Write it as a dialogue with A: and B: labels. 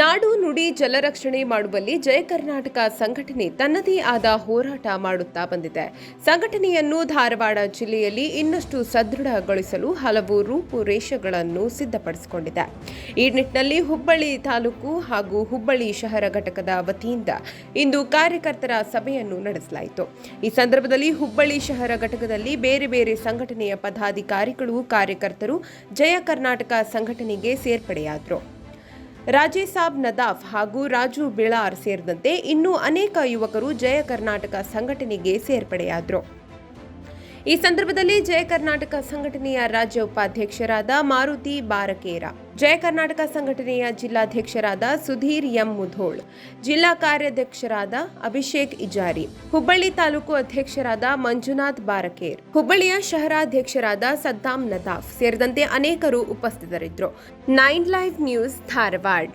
A: ನಾಡು ನುಡಿ ಜಲರಕ್ಷಣೆ ಮಾಡುವಲ್ಲಿ ಜಯ ಕರ್ನಾಟಕ ಸಂಘಟನೆ ತನ್ನದೇ ಆದ ಹೋರಾಟ ಮಾಡುತ್ತಾ ಬಂದಿದೆ. ಸಂಘಟನೆಯನ್ನು ಧಾರವಾಡ ಜಿಲ್ಲೆಯಲ್ಲಿ ಇನ್ನಷ್ಟು ಸದೃಢಗೊಳಿಸಲು ಹಲವು ರೂಪುರೇಷೆಗಳನ್ನು ಸಿದ್ಧಪಡಿಸಿಕೊಂಡಿದೆ. ಈ ನಿಟ್ಟಿನಲ್ಲಿ ಹುಬ್ಬಳ್ಳಿ ತಾಲೂಕು ಹಾಗೂ ಹುಬ್ಬಳ್ಳಿ ಶಹರ ಘಟಕದ ವತಿಯಿಂದ ಇಂದು ಕಾರ್ಯಕರ್ತರ ಸಭೆಯನ್ನು ನಡೆಸಲಾಯಿತು. ಈ ಸಂದರ್ಭದಲ್ಲಿ ಹುಬ್ಬಳ್ಳಿ ಶಹರ ಘಟಕದಲ್ಲಿ ಬೇರೆ ಬೇರೆ ಸಂಘಟನೆಯ ಪದಾಧಿಕಾರಿಗಳು, ಕಾರ್ಯಕರ್ತರು ಜಯ ಕರ್ನಾಟಕ ಸಂಘಟನೆಗೆ ಸೇರ್ಪಡೆಯಾದರು. ರಾಜೇಸಾಬ್ ನದಾಫ್ ಹಾಗೂ ರಾಜು ಬಿಳಾರ್ ಸೇರಿದಂತೆ ಇನ್ನೂ ಅನೇಕ ಯುವಕರು ಜಯ ಕರ್ನಾಟಕ ಸಂಘಟನೆಗೆ ಸೇರ್ಪಡೆಯಾದರು. ಈ ಸಂದರ್ಭದಲ್ಲಿ ಜಯ ಕರ್ನಾಟಕ ಸಂಘಟನೆಯ ರಾಜ್ಯ ಉಪಾಧ್ಯಕ್ಷರಾದ ಮಾರುತಿ ಬಾರಕೇರ, ಜಯ ಕರ್ನಾಟಕ ಸಂಘಟನೆಯ ಜಿಲ್ಲಾಧ್ಯಕ್ಷರಾದ ಸುಧೀರ್ ಎಂ ಮುಧೋಳ್, ಜಿಲ್ಲಾ ಕಾರ್ಯಾಧ್ಯಕ್ಷರಾದ ಅಭಿಷೇಕ್ ಇಜಾರಿ, ಹುಬ್ಬಳ್ಳಿ ತಾಲೂಕು ಅಧ್ಯಕ್ಷರಾದ ಮಂಜುನಾಥ್ ಬಾರಕೇರ್, ಹುಬ್ಬಳ್ಳಿಯ ಶಹರಾಧ್ಯಕ್ಷರಾದ ಸದ್ದಾಂ ನದಾಫ್ ಸೇರಿದಂತೆ ಅನೇಕರು ಉಪಸ್ಥಿತರಿದ್ದರು. Nine live news Dharwad.